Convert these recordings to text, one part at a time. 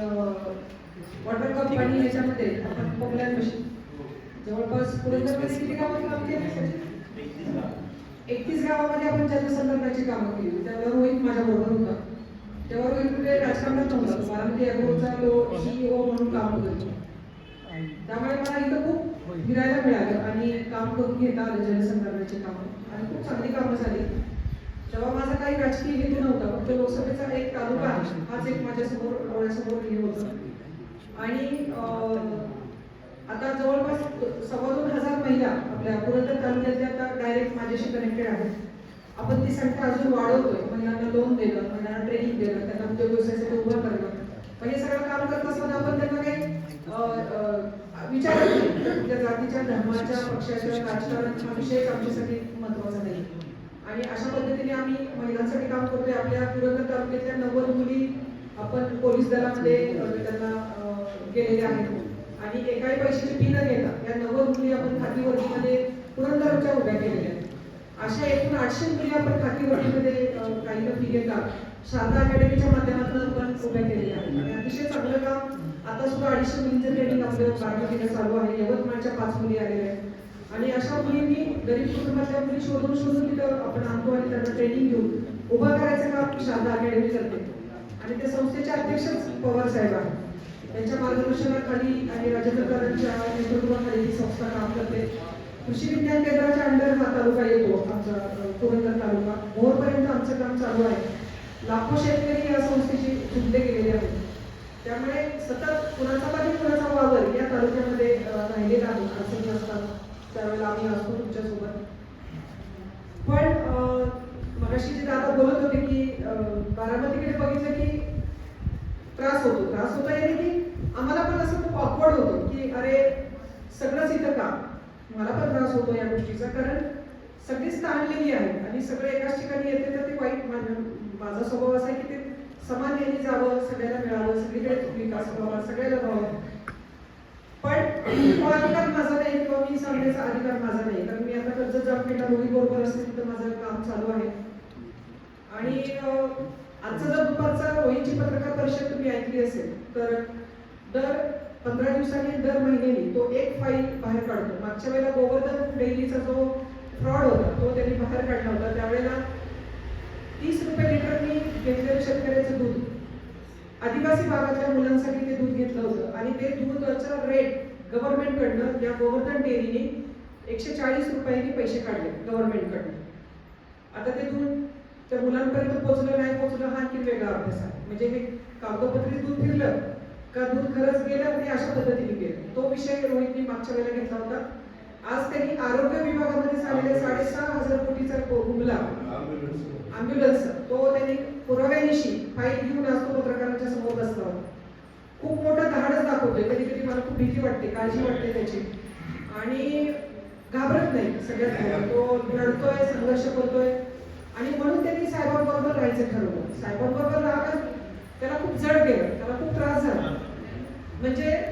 Water cup आणि याच्यामध्ये आपण पोकलॅन मशीन जवळपास पुरंदरमध्ये किती गावात काम केले एकतीस गावामध्ये आपण जलसंधारणाची कामं केली. त्यावर रोहित माझ्या बरोबर होता. तेव्हा रोहित कुठे राजकारणात नव्हता. बारामती अॅग्रोचा लो सीईओ म्हणून काम करतो त्यामुळे मला इथं खूप फिरायला मिळालं आणि काम करून घेता आलं जलसंधारणाची कामं. आणि खूप चांगली कामं झाली. तेव्हा माझा काही राजकीय हेतू नव्हता फक्त लोकसभेचा एक तालुका हाच एक माझ्यासमोर डोळ्यासमोर हे होतं. आणि अं, आता जवळपास सव्वा दोन हजार महिला आपल्या पुरंदर तालुक्यातल्या आता डायरेक्ट माझ्याशी कनेक्टेड आहेत. आपण ती संख्या अजून वाढवतोय. म्हणजे महिलांना लोन देणं महिलांना ट्रेनिंग देणं त्यांना उद्योग व्यवसायासाठी उभं करणं. पण हे सगळं काम करत असताना आपण त्यांना काही विचार विचारत नाही. त्या जातीच्या धर्माच्या पक्षाच्या राजकारणाचा विषयच आमच्यासाठी महत्त्वाचा नाही. आणि अशा आम्ही महिलांसाठी काम करतोय. आपल्या पुरंदर तालुक्यातल्या नव्वद मुली आपण पोलीस दलामध्ये त्यांना गेलेल्या आहेत. आणि एकाही पैशाची फी न घेता या नव्वद मुली आपण खाती वर्गीमध्ये पुरंदरच्या उभ्या केलेल्या आहेत. अशा एकूण आठशे मुली आपण खाती वर्गीमध्ये काही न फी घेता शारदा अकॅडमीच्या माध्यमातून आपण उभ्या केलेल्या आहेत. आणि अतिशय चांगलं काम. आता सुद्धा अडीचशे मुलींचं ट्रेनिंग आपलं बारामतीला चालू आहे. यवतमाळच्या पाच मुली आलेल्या आहेत. आणि अशा मुलींनी गरीब कुटुंबातल्या मुली शोधून शोधून तिथं आपण आणतो आणि त्यांना ट्रेनिंग घेऊन उभं करायचं काम शारदा अकॅडमी करते आणि त्या संस्थेचे अध्यक्षच पवार साहेब आहेत. त्यांच्या मार्गदर्शनाखाली आणि राजेंद्रकरांच्या नेतृत्वाखाली ही संस्था काम करते. कृषी विज्ञान केंद्राच्या अंडर हा तालुका येतो आमचा पुरंदर तालुका. मोहरपर्यंत आमचं काम चालू आहे. लाखो शेतकरी या संस्थेची जुडले गेलेले आहेत. त्यामुळे सतत कुणाचा तरी कुणाचा वावर या तालुक्यामध्ये राहिलेला आहे. असं असतात त्यावेळेला आम्ही असतो तुमच्यासोबत पण मगाशी जे दादा बोलत होते की बारामतीकडे बघितलं की त्रास होतो. त्रास होता याने की आम्हाला पण असं खूप ऑकवर्ड होतं की अरे सगळंच इथं का मला पण त्रास होतो या गोष्टीचा कारण सगळीच ताणलेली आहेत आणि सगळे एकाच ठिकाणी येते तर ते वाईट माझा स्वभाव असा आहे की ते समान यांनी जावं सगळ्याला मिळावं सगळीकडे विकास व्हावा सगळ्याला व्हावं. पण तो अधिकार माझा नाही किंवा मी सांगण्याचा अधिकार माझा नाही. कारण मी आता कर्जत जामखेडला मुली बरोबर असते तिथं माझं काम चालू आहे. आणि आजचा जर दुपारचा रोहितची पत्रकार परिषद तुम्ही ऐकली असेल तर दर पंधरा दिवसांनी दर महिन्यानी तो एक फाईल बाहेर काढतो. मागच्या वेळेला गोवर्धन डेअरीचा जो फ्रॉड होता तो त्यांनी बाहेर काढला होता. त्यावेळेला आदिवासी भागातल्या मुलांसाठी ते दूध घेतलं होतं. आणि ते दूधाचा रेट गव्हर्नमेंटकडनं या गोवर्धन डेअरीने एकशे चाळीस रुपयांनी पैसे काढले गव्हर्नमेंटकडनं आता ते दूध त्या मुलांपर्यंत पोहोचलं नाही पोहोचलं हा आणखी वेगळा अभ्यास आहे. म्हणजे हे कागदोपत्री दूध फिरलं का दूध खरंच गेलं आणि अशा पद्धतीने गेलं? तो विषय रोहितनी मागच्या वेळेला घेतला होता. आज त्यांनी आरोग्य विभागामध्ये झालेल्या साडेसहा हजार कोटीचा को- गुमला अँब्युलन्स तो त्यांनी पुराव्यानिशी फाईल घेऊन आज तो पत्रकारांच्या समोर बसला होता. खूप मोठं धाडस दाखवतोय. कधी कधी मला खूप भीती वाटते काळजी वाटते त्याची. आणि घाबरत नाही सगळ्यात. तो लढतोय संघर्ष करतोय. आणि म्हणून त्यांनी साहेबांबरोबर राहायचं ठरवलं. साहेबांबरोबर राहणं त्याला खूप जड गेलं. त्याला खूप त्रास झाला. म्हणजे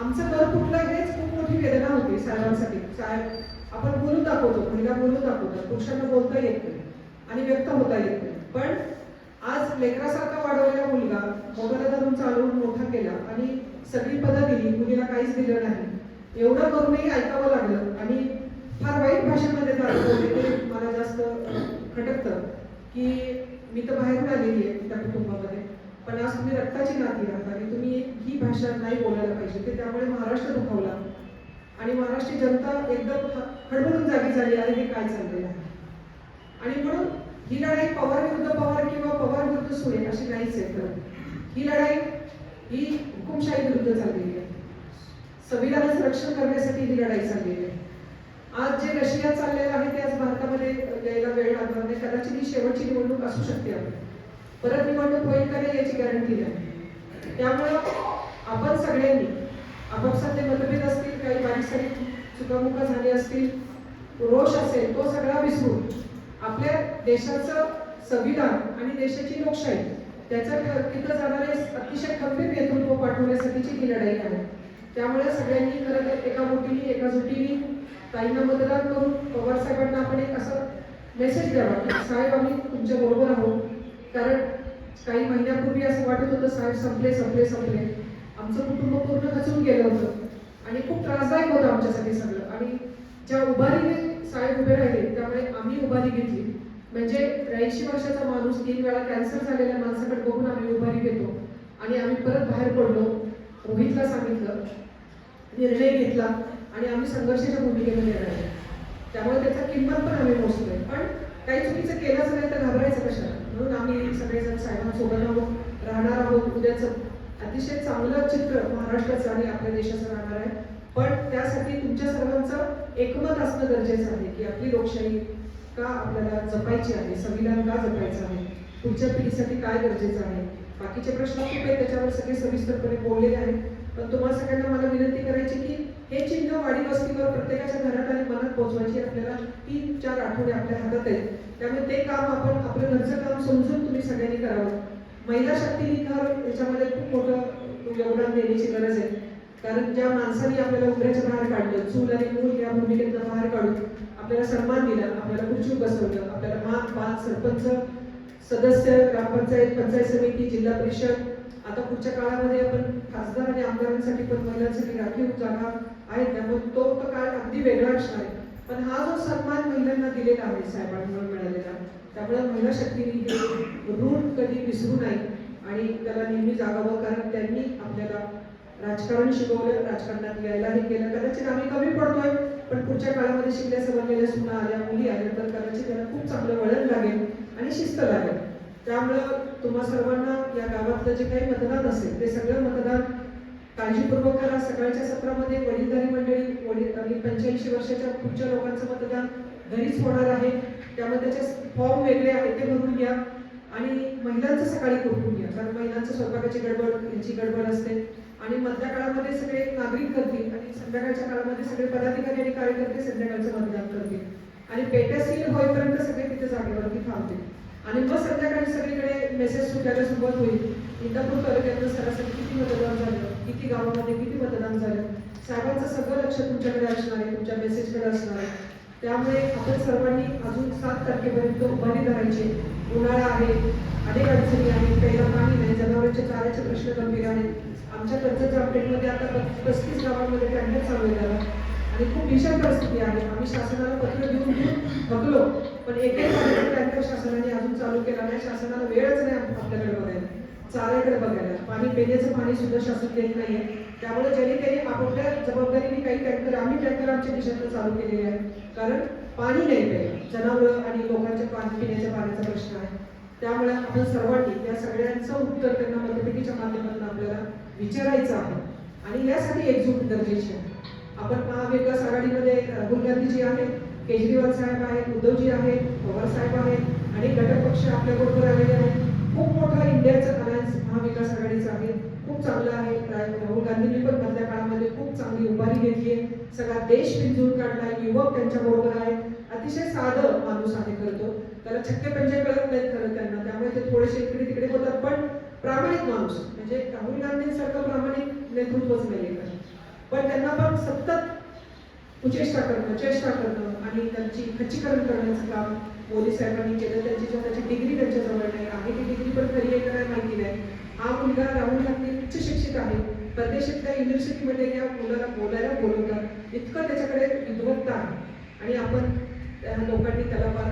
आमचं घर कुठलं हेच खूप मोठी वेदना होती साहेबांसाठी साहेब आपण बोलून दाखवतो महिला बोलून दाखवतो पुरुषांना बोलता येत नाही आणि व्यक्त होता येत नाही. पण आज लेकरासारखा वाढवलेला मुलगा मोबाईल धरून चालवून मोठा केला आणि सगळी पदं दिली मुलीला काहीच दिलं नाही. एवढं करूनही ऐकावं लागलं आणि फार वाईट भाषेमध्ये ते मला जास्त खटकतं की मी तर बाहेरून आलेली आहे त्या कुटुंबामध्ये. पण आज तुम्ही रक्ताची नाती राहता आणि तुम्ही ही भाषा नाही बोलायला पाहिजे. ते त्यामुळे महाराष्ट्र दुखावला. आणि महाराष्ट्रीय जनता एकदम खडबडून हडबडून जागी झाली आहे हे काय चाललेलं आहे आणि म्हणून ही लढाई पवार विरुद्ध पवार किंवा पवार विरुद्ध सुळे अशी नाहीच आहे ही लढाई ही हुकुमशाही विरुद्ध चाललेली आहे. संविधानाचं रक्षण करण्यासाठी ही लढाई चाललेली आहे. आज जे रशिया चाललेलं आहे ते आज भारतामध्ये यायला वेळ लागणार नाही. कदाचित ही शेवटची निवडणूक असू शकते. आपली परत निवडणूक होईल का नाही याची गॅरंटी नाही त्यामुळं आपण सगळ्यांनी आपापसातले मतभेद असतील काही बारीक सारीक चुकामुका झाली असतील रोष असेल तो सगळा विसरून आपल्या देशाचं संविधान आणि देशाची लोकशाही त्याचं तिथं जाणारे अतिशय खंबीर नेतृत्व पाठवण्यासाठीची ही लढाई आहे. त्यामुळे सगळ्यांनी खरं तर एका बोटीने एका जुटीने ताईंना मतदान करून पवार साहेबांना आपण एक असं मेसेज द्यावा की साहेब आम्ही तुमच्या बरोबर आहोत. कारण काही महिन्यापूर्वी असं वाटत होतं साहेब संपले संपले संपले. आमचं कुटुंब पूर्ण खचून गेलं होतं. आणि खूप त्रासदायक होतं आमच्यासाठी सगळं. आणि ज्या उभारीने साहेब उभे राहिले त्यामुळे आम्ही उभारी घेतली. म्हणजे त्र्याऐंशी वर्षाचा माणूस तीन वेळा कॅन्सर झालेल्या माणसाकडे बघून आम्ही उभारी घेतो. आणि आम्ही परत बाहेर पडलो रोहितला सांगितलं निर्णय घेतला आणि आम्ही संघर्षाच्या भूमिकेमध्ये राहिलो. त्यामुळे त्याचा किंमत पण आम्ही मोजतोय. पण काही चुकीचं केलंच नाही तर घाबरायचं कशा म्हणून आम्ही सगळेजण साहेबांसोबत आहोत राहणार आहोत. उद्याचं अतिशय चांगलं चित्र महाराष्ट्राचं आणि आपल्या देशाचं राहणार आहे. पण त्यासाठी तुमच्या सर्वांचं एकमत असणं गरजेचं आहे की आपली लोकशाही का आपल्याला जपायची आहे संविधान का जपायचं आहे? पुढच्या पिढीसाठी काय गरजेचं आहे? बाकीचे प्रश्न खूप आहेत त्याच्यावर सगळे सविस्तरपणे बोललेले आहेत. पण तुम्हाला सगळ्यांना मला विनंती करायची की हे चिन्ह वाडी वस्तीवर प्रत्येकाच्या घरात आणि मनात पोहोचवायची आपल्याला तीन चार आठवडे आपल्या हातात आहेत. त्यामुळे ते काम आपण आपलं घरचं काम समजून तुम्ही सगळ्यांनी करावं. महिला शक्तीनिकार याच्यामध्ये खूप मोठं योगदान देण्याची गरज आहे. कारण ज्या माणसांनी आपल्याला उभऱ्याच्या बाहेर काढलं चूल आणि मूल या भूमिकेतनं बाहेर काढून आपल्याला सन्मान दिला आपल्याला खुर्ची बसवलं आपल्याला मान पान सरपंच सदस्य ग्रामपंचायत पंचायत समिती जिल्हा परिषद आता पुढच्या काळामध्ये आपण खासदार आणि आमदारांसाठी पण महिलांसाठी राखीव जागा आहेत त्यामुळे तो तर काळ अगदी वेगळा असणार आहे. पण हा जो सन्मान महिलांना दिलेला आहे साहेबांमुळे मिळालेला त्यामुळे महिला शक्तीने हे ऋण कधी विसरू नये आणि त्याला नेहमी जागावं कारण त्यांनी आपल्याला राजकारण शिकवलं राजकारणात यायलाही केलं. कदाचित आम्ही कमी पडतोय पण पुढच्या काळामध्ये शिकल्या समजलेल्या सुना आल्या मुली आल्या तर कदाचित त्यांना खूप चांगलं वळण लागेल आणि शिस्त लागेल. त्यामुळं तुम्हा सर्वांना या गावातलं जे काही मतदान असेल ते सगळं मतदान काळजीपूर्वक करा. सकाळच्या सत्रामध्ये वडीलधारी मंडळी वडील आणि पंच्याऐंशी वर्षाच्या पुढच्या लोकांचं मतदान घरीच होणार आहे. त्यामुळे त्याचे फॉर्म वेगळे आहेत ते भरून घ्या. आणि महिलांचं सकाळी करून घ्या. कारण महिलांचं स्वयंपाकाची गडबड यांची गडबड असते. आणि मधल्या काळामध्ये सगळे नागरिक करतील आणि संध्याकाळच्या काळामध्ये सगळे पदाधिकारी आणि कार्यकर्ते संध्याकाळचं मतदान करतील. आणि पेट्या सील होईपर्यंत सगळे तिथे जागेवरती थांबतील. आणि मग संध्याकाळी सगळीकडे मेसेज सुटायला सुरुवात होईल. इंदापूर तालुक्यातलं सरासरी किती मतदान झालं? किती गावामध्ये किती मतदान झालं? साहेबांचं सगळं लक्ष तुमच्याकडे असणार आहे तुमच्या मेसेजकडे असणार आहे. त्यामुळे आपण सर्वांनी अजून सात तारखेपर्यंत उभारी धरायची उन्हाळा आहे अनेक अडचणी आहेत प्यायला पाणी नाही जनावरांच्या चाऱ्याचे प्रश्न गंभीर आहेत. आमच्या कर्जच्या अपडेटमध्ये आता पस्तीस गावांमध्ये टँकर चालू झाला आणि खूप भीषण परिस्थिती आहे. आम्ही शासनाला पत्र देऊन देऊन थकलो पण एकही टँकर शासनाने अजून चालू केला नाही. शासनाला वेळच नाही आपल्याकडे बघायला. चाऱ्याकडे बघायला. पाणी पिण्याचं पाणी सुद्धा शासन देत नाहीये. त्यामुळे ज्यांनी त्यांनी आपापल्या जबाबदारीने काही टँकर आम्ही टँकर आमच्या देशातनं चालू केलेले आहेत. कारण पाणी नाही पाहिजे जनावरं आणि लोकांच्या पाणी पिण्याच्या पाण्याचा प्रश्न आहे. त्यामुळे आपण सर्वांनी या सगळ्यांचं उत्तर त्यांना मतपेटीच्या माध्यमातून आपल्याला विचारायचं आहे. आणि यासाठी एकजूट गरजेची आहे. आपण महाविकास आघाडीमध्ये राहुल गांधीजी आहेत केजरीवाल साहेब आहेत उद्धवजी आहेत पवार साहेब आहेत आणि घटक पक्ष आपल्याबरोबर आलेले आहेत. खूप मोठा इंडियाचा अलायन्स महाविकास आहे. खूप चांगलं आहे. राहुल गांधींनी पण मधल्या काळामध्ये खूप चांगली उभारी घेतली आहे. सगळा देश पिंजून आहे युवक त्यांच्या बरोबर आहेत अतिशय साधं माणूस आहे करतो त्याला छक्के पंजे कळत नाहीत खरं त्यांना. त्यामुळे ते थोडेसे इकडे तिकडे होतात. पण प्रामाणिक माणूस. म्हणजे राहुल गांधींसारखं प्रामाणिक नेतृत्वच नाही आहे पण त्यांना पण सतत कुचेष्टा करणं चेष्टा करणं आणि त्यांची खच्चीकरण करण्याचं काम मोदी साहेबांनी केलं. त्यांची स्वतःची डिग्री त्यांच्याजवळ नाही आहे ती डिग्री पण खरी आहे करायला माहिती नाही. हा मुलगा राहुल गांधी उच्च शिक्षित आहे. परदेशातल्या युनिव्हर्सिटीमध्ये या मुलाला बोलायला बोलवतात इतकं त्याच्याकडे विद्वत्ता आहे. आणि आपण त्या लोकांनी त्याला फार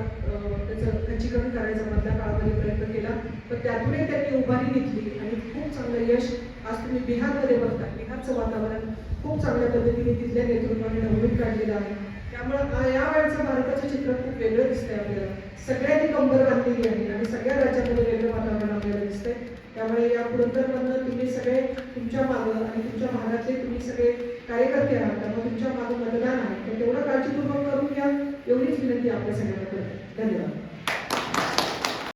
त्याचं खच्चीकरण करायचा मधल्या काळामध्ये प्रयत्न केला. पण त्यातूनही त्यांनी उभारी घेतली आणि खूप चांगलं यश आज तुम्ही बिहारमध्ये बघता बिहारचं वातावरण खूप चांगल्या पद्धतीने तिथल्या नेतृत्वाने नवीन काढलेलं आहे. त्यामुळे या वेळचं भारताचं चित्र खूप वेगळं दिसतंय आपल्याला. सगळ्यांनी कंबर बांधलेली आहे आणि सगळ्या राज्यामध्ये वेगळं वातावरण आपल्याला दिसतंय. त्यामुळे या पुरंदरमधनं तुम्ही सगळे तुमच्या मागं आणि तुमच्या भागातले तुम्ही सगळे कार्यकर्ते आहात त्यामुळे तुमच्या मागं मतदान आहे. तर तेवढं काळजीपूर्वक करून घ्या. एवढीच विनंती आपल्या सगळ्यांना करते. धन्यवाद.